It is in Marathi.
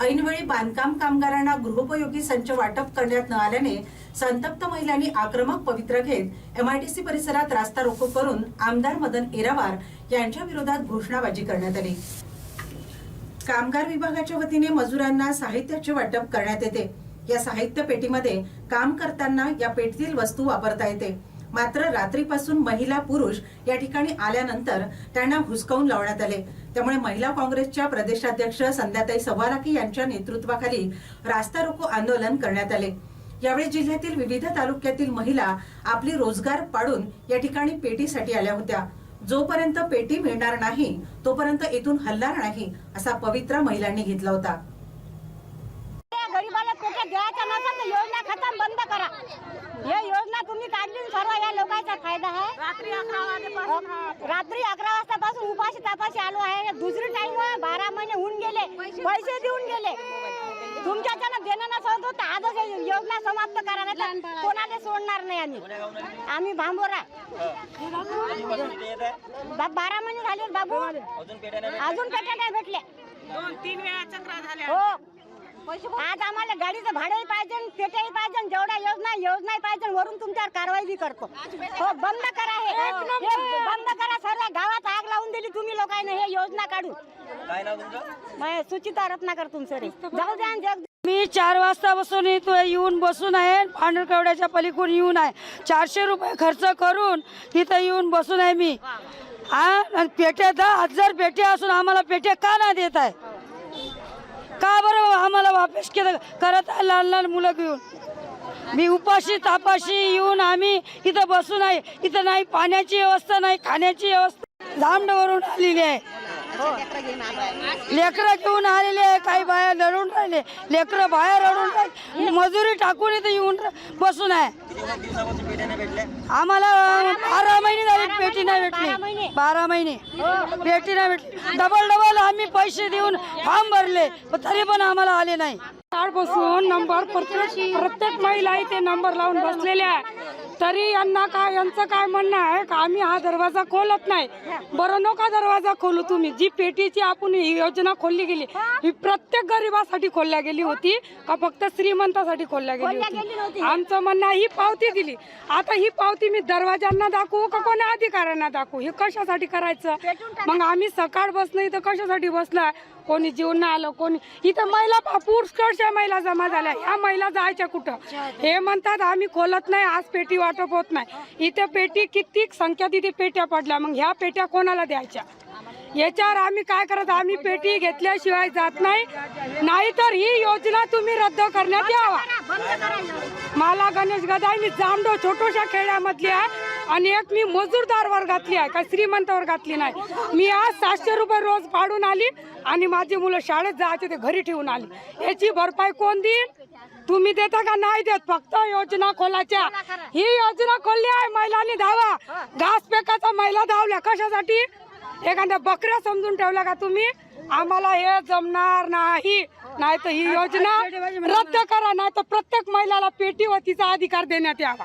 ऐनवेळी बांधकाम कामगारांना गृहोपयोगी संच वाटप करण्यात न आल्याने संतप्त महिलांनी आक्रमक पवित्र घेत एमआयटीसी परिसरात रास्ता रोको करून आमदार मदन एरावार यांच्या विरोधात घोषणाबाजी करण्यात आली. कामगार विभागाच्या वतीने मजुरांना साहित्याचे वाटप करण्यात येते. या साहित्य पेटीमध्ये काम करताना या पेटीतील वस्तू वापरता येते. मात्र रात्रीपासून महिला पुरुष या ठिकाणी आल्यानंतर त्यांना हुसकावून लावण्यात आले. त्यामुळे महिला काँग्रेसच्या प्रदेशाध्यक्ष संध्याताई सवाराकी यांच्या नेतृत्वाखाली रास्ता रोको आंदोलन करण्यात आले. यावेळी जिल्ह्यातील विविध तालुक्यातील महिला आपली रोजगार पाडून या ठिकाणी पेटीसाठी आल्या होत्या. जोपर्यंत पेटी मिळणार नाही तोपर्यंत इथून हलणार नाही असा पवित्रा महिलांनी घेतला होता त्या गरीबाला पेट्या द्यायच्या नसेल तर योजना खतम बंद करा हे योजना तुम्ही काढली आणि सर्व या आहे. रात्री अकरा वाजेपासून रात्री अकरा वाजतापासून उपाशी तापाशी आलो आहे. हे दुसरी टाइम बारा महिने होऊन गेले. पैसे देऊन गेले. तुमच्याच्यानं देणं नसं होतं. आजच योजना समाप्त करा नाही तर कोणाला सोडणार नाही आम्ही. आम्ही भांबोरा बा- बारा महिने झाले. बाबू अजून पेट्या नाही भेटले दोन तीन वेळा चक्रा झाल्या. हो. आज आम्हाला गाडीचं भाडंही पाहिजे पेट्याही पाहिजे जेवढ्या योजना योजनाही पाहिजे वरून तुमच्यावर कारवाई बी करतो. हो बंद करा हे. हे बंद करा सर्व गावात आग लावून दिली तुम्ही लोकांनी हे योजना काढून. काय नाव तुमचं? मग सुचिता रत्नाकर तुमचं रे. जाऊ द्या आणि जग मी चार वाजता बसून इथं येऊन बसून आहे पांढरकवड्याच्या पलीकडून येऊन आहे. चारशे रुपये खर्च करून इथं येऊन बसून आहे मी. हा आणि पेट्या दहा हजार पेट्या असून आम्हाला पेट्या का नाही देत आहे वापस केलं. करत आहे लहान लहान मुलं घेऊन. मी उपाशी तापाशी येऊन आम्ही इथं बसून आहे. इथं नाही पाण्याची व्यवस्था नाही खाण्याची व्यवस्था. धामडवरून आलेली आहे. लेकरं घेऊन आलेले आहे काही बाया लढून राहिले. लेकरं बाहेर रडून राहिले. मजुरी टाकून इथे येऊन बसून आहे. आम्हाला बारा महिने झाले पेटी नाही भेटली. बारा महिने. पेटी नाही भेटली. डबल डबल आम्ही पैसे देऊन फॉर्म भरले तरी पण आम्हाला आले नाही. बसून नंबर प्रत्येक प्रत्येक महिला इथे नंबर लावून बसलेल्या आहे. तरी यांना काय यांचं काय म्हणणं आहे का? आम्ही हा दरवाजा खोलत नाही. बरं नका दरवाजा खोलू तुम्ही. जी पेटीची आपण ही योजना खोलली गेली ही प्रत्येक गरिबासाठी खोलल्या गेली होती का फक्त श्रीमंतासाठी खोलल्या गेली होती. आमचं म्हणणं आहे, ही पावती दिली. आता ही पावती मी दरवाजांना दाखवू का कोणा अधिकाऱ्यांना दाखवू? हे कशासाठी करायचं? मग आम्ही सकाळ बसलो इथं कशासाठी बसलाय? कोणी जीवन आलं कोणी इथं महिला पुष्कळशा महिला जमा झाल्या. ह्या महिला जायच्या कुठं? हे म्हणतात आम्ही खोलत नाही आज पेटी वाटप होत नाही. इथे पेटी किती संख्या तिथे पेट्या पडल्या. मग ह्या पेट्या कोणाला द्यायच्या? याच्यावर आम्ही काय करत? आम्ही पेटी घेतल्याशिवाय जात नाही. नाहीतर ही योजना तुम्ही रद्द करण्यात यावा. मला गणेश गदाय मी जामडो छोटोशा खेड्यामधली आहे. आणि एक मी मजूरदार वर्गातली आहे का श्रीमंत वर्गातली नाही. मी आज सातशे रुपये रोज पाडून आली आणि माझी मुलं शाळेत जायचे ते घरी ठेवून आली. याची भरपाई कोण देईल? तुम्ही देता का? नाही देत. फक्त योजना खोलाच्या ही योजना खोलली आहे महिलांनी धावा. घास पेकाचा महिला धावल्या. कशासाठी? एखाद्या बकऱ्या समजून ठेवल्या का तुम्ही? आम्हाला हे जमणार नाही. नाही तर ही योजना रद्द करा. नाही तर प्रत्येक महिलाला पेटी व तिचा अधिकार देण्यात यावा.